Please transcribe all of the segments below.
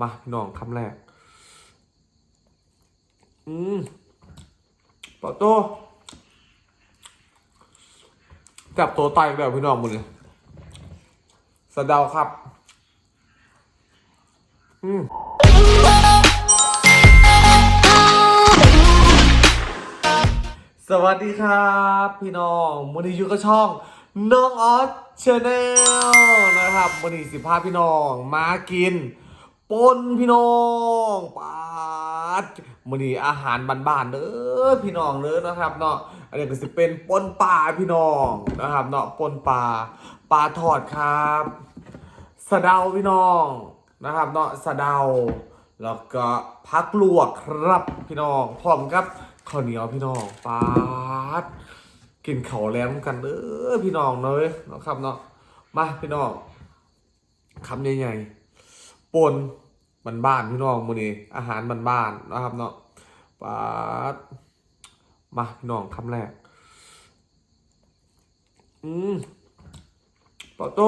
มาพี่น้องคำแรก อืมปะโตจับตัวไตอีกแล้วพี่น้องหมดเลยสะเดาครับ อืมสวัสดีครับ พี่น้องวันนี้อยู่กับช่อง น้องออสชาแนลนะครับวันนี้สิพาพี่น้องมากิน ปนพี่น้องปาดวันนี้อาหารบ้านๆเด้อพี่น้องเด้อนะครับเนาะอันนี้ก็สิเป็นปนปลาพี่น้องนะครับเนาะปนปลาปลาทอดครับสะเดาพี่น้องนะครับเนาะสะเดา แล้วก็พักลวกครับพี่น้องพร้อมครับข้าวเหนียวพี่น้องปาดกินข้าวแล้กันเด้อพี่น้องเนยนะครับเนาะมาพี่น้องคำใหญ่ๆ ปนมันบ้านพี่น้องมื้อนี้อาหารมันบ้านนะครับเนาะปาดมาพี่น้องคำแรก อืมปอโต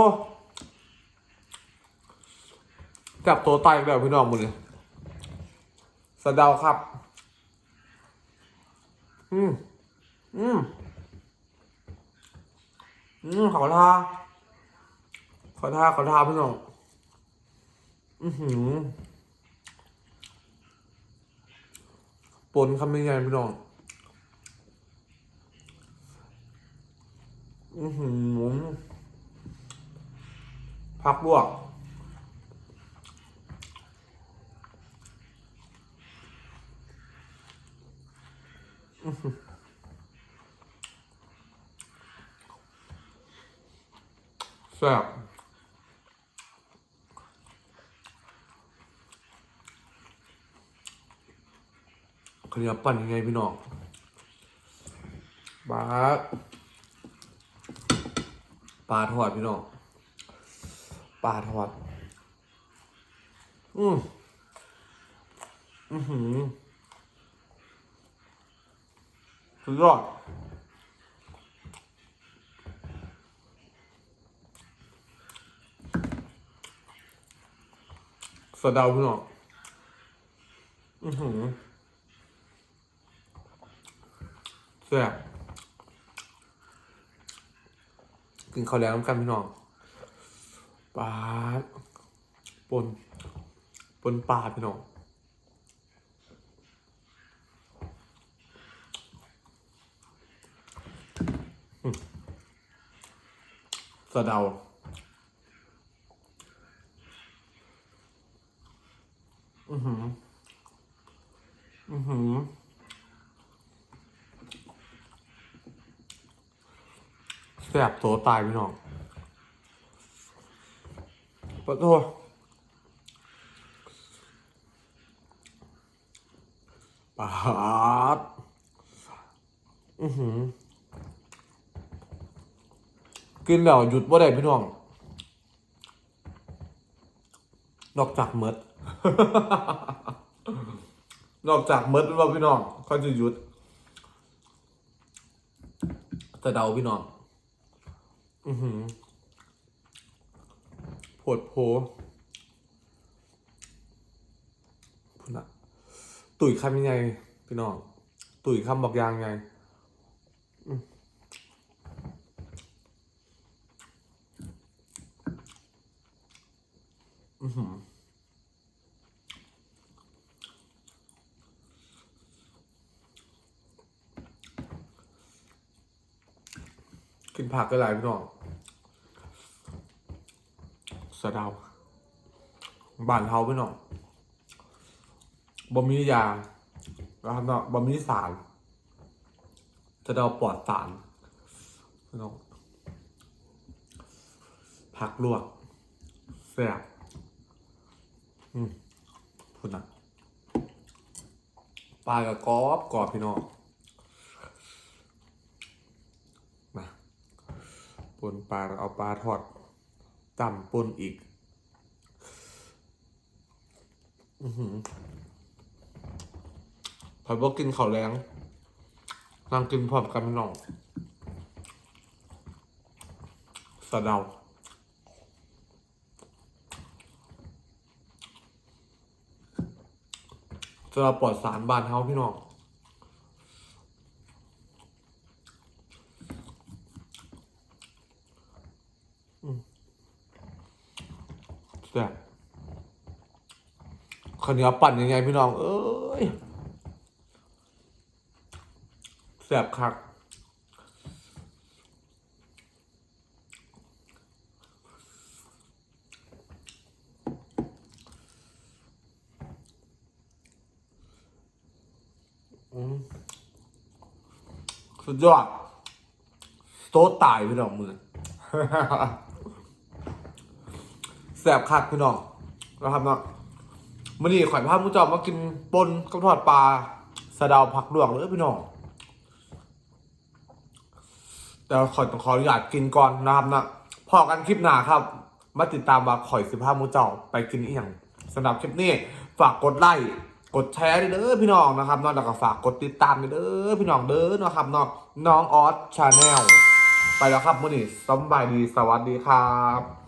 จับตัวไตแล้วพี่น้องมื้อนี้สะเดาครับ อืม อืม อืมขอทาขอทาขอทาพี่น้อง อือหือปนคำยังไงพี่น้องอือหือพักลวกแซ่บ ขยับปั่นยังไงพี่น้องปลาปลาทอดพี่น้องปลาทอด อืมอือหือสุดยอดสะเดาพี่น้องอือหือแซ่บกินข้าวแล้วน้ำกันพี่น้องปลาปนปนปลาพี่น้องสะเดาอือหืออือหือ แสบโตตายพี่น้องปะโทษปาดอือหือกินแล้วหยุดว่าได้พี่น้อง นอกจากเมดนอกจากเมดว่าพี่น้องเขาจะหยุดแต่เดาพี่น้อง อือหือปวดโพพุ่นอะตุ๋ยคำยังไง พี่น้อง ตุ๋ยคำบอกยางไงอือหือ กินผักก็หลายพี่น้องสะเดาบ้านเฮาพี่น้องบ่มียาแล้วครับเนาะบ่มีสารสะเดาปลอดสารพี่น้องผักลวกแซ่บอืมพุ่นะปลากับกรอบกรอบพี่น้อง มา ปนปลาเอาปลาทอดต่ำปนอีก อือหือพอบอกกินข้าวแรงนั่งกินพร้อมกันพี่น้องสะเดาสำหรับปลอดสารบ้านเฮาพี่น้อง แซ่ข้าวเหนียวปั่นยังไงพี่น้อง เอ้ยแซ่บคักอืมสุดยอดโตตายพี่น้องมือ แสบคักพี่น้องนะครับเนาะมื่อนี้ข่อยพามุจอมมากินปนกับทอดปลาสะเดาผักดวงเลยพี่น้อง แต่ข่อยต้องขออนุญาตกินก่อนนะครับนะพอกันคลิปหน้าครับ มาติดตามว่าข่อยสิพามุจอมไปกินอีกอย่างสำหรับคลิปนี้ ฝากกดไลค์กดแชร์ด้วยเด้อพี่น้องนะครับนอกจากก็ฝากกดติดตามด้วยเด้อพี่น้องเด้อนะครับเนาะน้องออสชาแนลไปแล้วครับมื่อนี้สบายดีสวัสดีครับ